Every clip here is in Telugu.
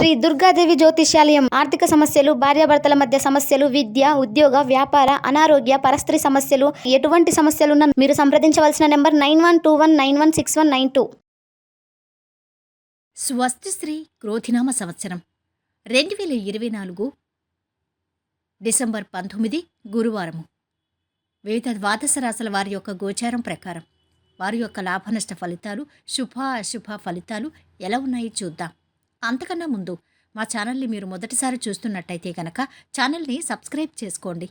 శ్రీ దుర్గాదేవి జ్యోతిష్యాలయం. ఆర్థిక సమస్యలు భార్యాభర్తల మధ్య సమస్యలు విద్య ఉద్యోగ వ్యాపార అనారోగ్య పరస్త్రీ సమస్యలు ఎటువంటి సమస్యలున్నా మీరు సంప్రదించవలసిన number nine one two one nine one six one nine two. స్వస్తిశ్రీ క్రోధినామ సంవత్సరం. రెండు వేల ఇరవై నాలుగు డిసెంబర్ పంతొమ్మిది గురువారము. వివిధ ద్వాదశ రాశుల వారి యొక్క గోచారం ప్రకారం వారి యొక్క లాభనష్ట ఫలితాలు శుభ అశుభ ఫలితాలు ఎలా ఉన్నాయో చూద్దాం. అంతకన్నా ముందు మా ఛానల్ని మీరు మొదటిసారి చూస్తున్నట్టయితే కనుక ఛానల్ని సబ్స్క్రైబ్ చేసుకోండి.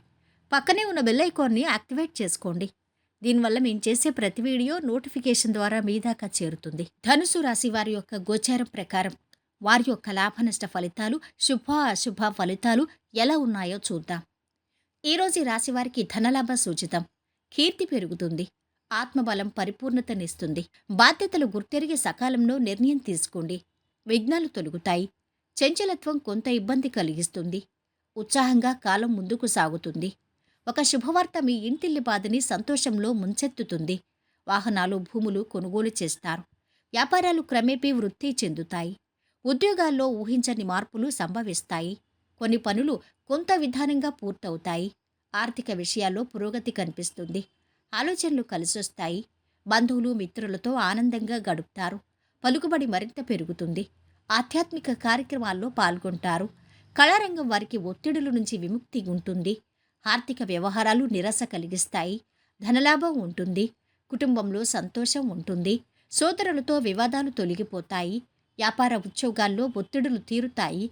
పక్కనే ఉన్న బెల్ ఐకాన్ని యాక్టివేట్ చేసుకోండి. దీనివల్ల మేము చేసే ప్రతి వీడియో నోటిఫికేషన్ ద్వారా మీ దాకా చేరుతుంది. ధనుసు రాశి వారి యొక్క గోచారం ప్రకారం వారి యొక్క లాభనష్ట ఫలితాలు శుభ అశుభ ఫలితాలు ఎలా ఉన్నాయో చూద్దాం. ఈరోజు రాశి వారికి ధనలాభ సూచితం. కీర్తి పెరుగుతుంది. ఆత్మబలం పరిపూర్ణతనిస్తుంది. బాధ్యతలు గుర్తెరిగి సకాలంలో నిర్ణయం తీసుకోండి. విఘ్నాలు తొలుగుతాయి. చంచలత్వం కొంత ఇబ్బంది కలిగిస్తుంది. ఉత్సాహంగా కాలం ముందుకు సాగుతుంది. ఒక శుభవార్త మీ ఇంటిల్లి బాధని సంతోషంలో ముంచెత్తుతుంది. వాహనాలు భూములు కొనుగోలు చేస్తారు. వ్యాపారాలు క్రమేపీ వృద్ధి చెందుతాయి. ఉద్యోగాల్లో ఊహించని మార్పులు సంభవిస్తాయి. కొన్ని పనులు కొంత విధానంగా పూర్తవుతాయి. ఆర్థిక విషయాల్లో పురోగతి కనిపిస్తుంది. ఆలోచనలు కలిసొస్తాయి. బంధువులు మిత్రులతో ఆనందంగా గడుపుతారు. పలుకుబడి మరింత పెరుగుతుంది. ఆధ్యాత్మిక కార్యక్రమాల్లో పాల్గొంటారు. కళారంగం వారికి ఒత్తిడుల నుంచి విముక్తి ఉంటుంది. ఆర్థిక వ్యవహారాలు నిరాశ కలిగిస్తాయి. ధనలాభం ఉంటుంది. కుటుంబంలో సంతోషం ఉంటుంది. సోదరులతో వివాదాలు తొలగిపోతాయి. వ్యాపార ఉద్యోగాల్లో ఒత్తిడులు తీరుతాయి.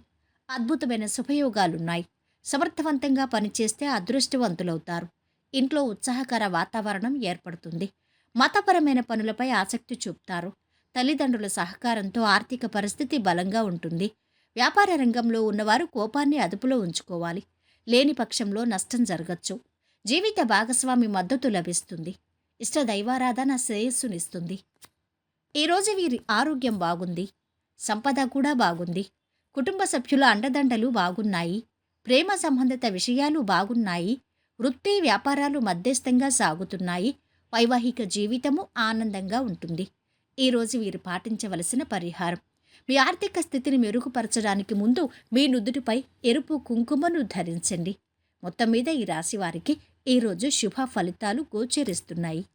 అద్భుతమైన శుభయోగాలున్నాయి. సమర్థవంతంగా పనిచేస్తే అదృష్టవంతులవుతారు. ఇంట్లో ఉత్సాహకర వాతావరణం ఏర్పడుతుంది. మతపరమైన పనులపై ఆసక్తి చూపుతారు. తల్లిదండ్రుల సహకారంతో ఆర్థిక పరిస్థితి బలంగా ఉంటుంది. వ్యాపార రంగంలో ఉన్నవారు కోపాన్ని అదుపులో ఉంచుకోవాలి. లేని పక్షంలో నష్టం జరగచ్చు. జీవిత భాగస్వామి మద్దతు లభిస్తుంది. ఇష్ట దైవారాధన శ్రేయస్సునిస్తుంది ఈరోజు వీరి ఆరోగ్యం బాగుంది. సంపద కూడా బాగుంది. కుటుంబ సభ్యుల అండదండలు బాగున్నాయి. ప్రేమ సంబంధిత విషయాలు బాగున్నాయి. వృత్తి వ్యాపారాలు మధ్యస్థంగా సాగుతున్నాయి. వైవాహిక జీవితము ఆనందంగా ఉంటుంది. ఈరోజు వీరు పాటించవలసిన పరిహారం. మీ ఆర్థిక స్థితిని మెరుగుపరచడానికి ముందు మీ నుదుటిపై ఎరుపు కుంకుమను ధరించండి. మొత్తం మీద ఈ రాశి వారికి ఈరోజు శుభ ఫలితాలు గోచరిస్తున్నాయి.